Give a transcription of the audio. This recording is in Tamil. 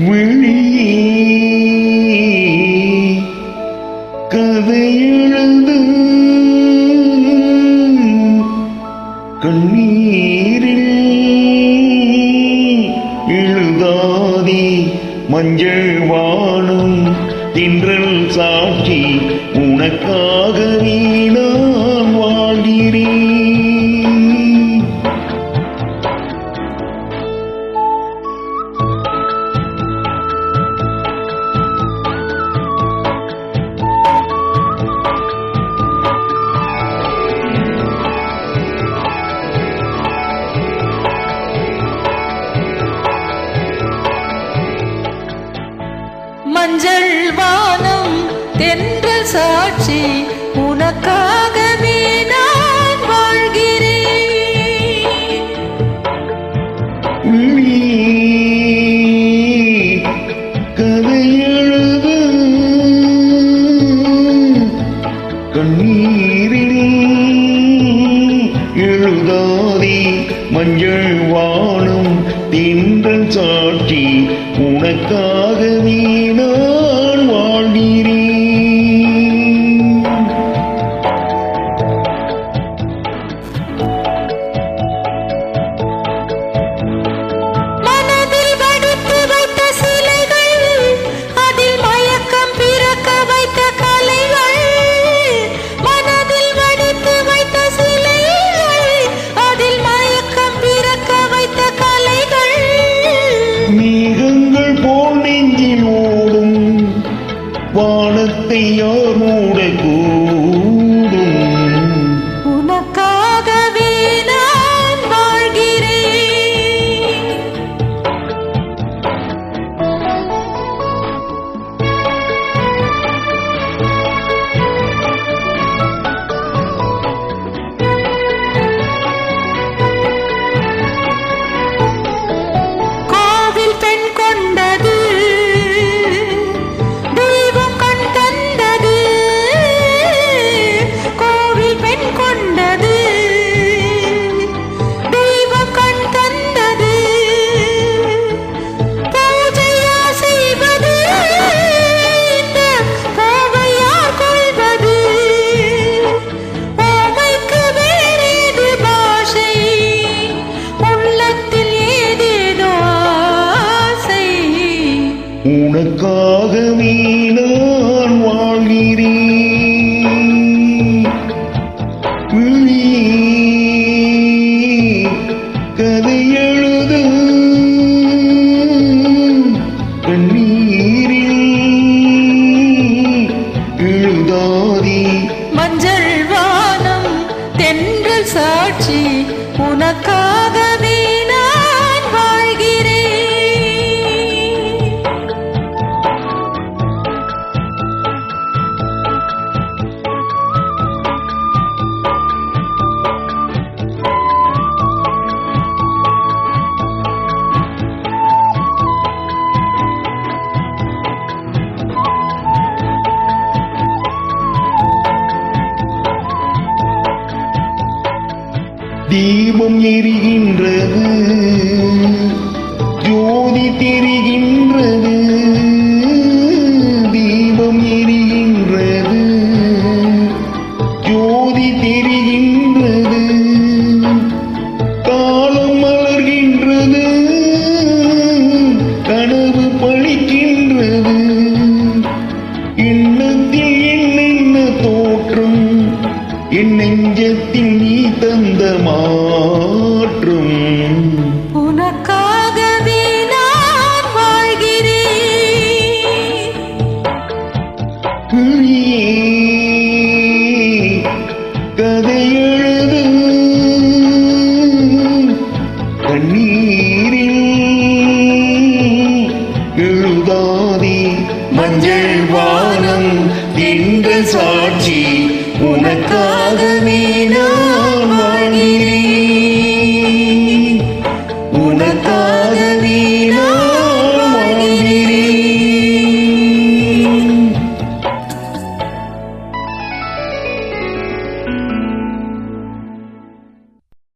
விழி கதையெழுது கண்ணீரில் எழுதாதி மஞ்சள் வானம் தின்றல் வானம் தென்றல் சாட்சி உனக்காகவே நான் வாழ்கிறேன். நீ கதையெழுது கண்ணீரில் எழுதாதி மஞ்சள் வாழும் தின்றன் சாட்சி உனக்காகவே നെയ്യോറൂട உனக்காகவே நான் வாழ்கிறேன். தீபம் எரிகின்றது. ஜோதி தெரிகின்ற வீட்டில் நீ தந்த மாற்றும். உனக்காகவே நான் வாழ்கிறேன். கதை எழுது. கண்ணீரில் எழுதாதே சாட்சி உனக்காகவே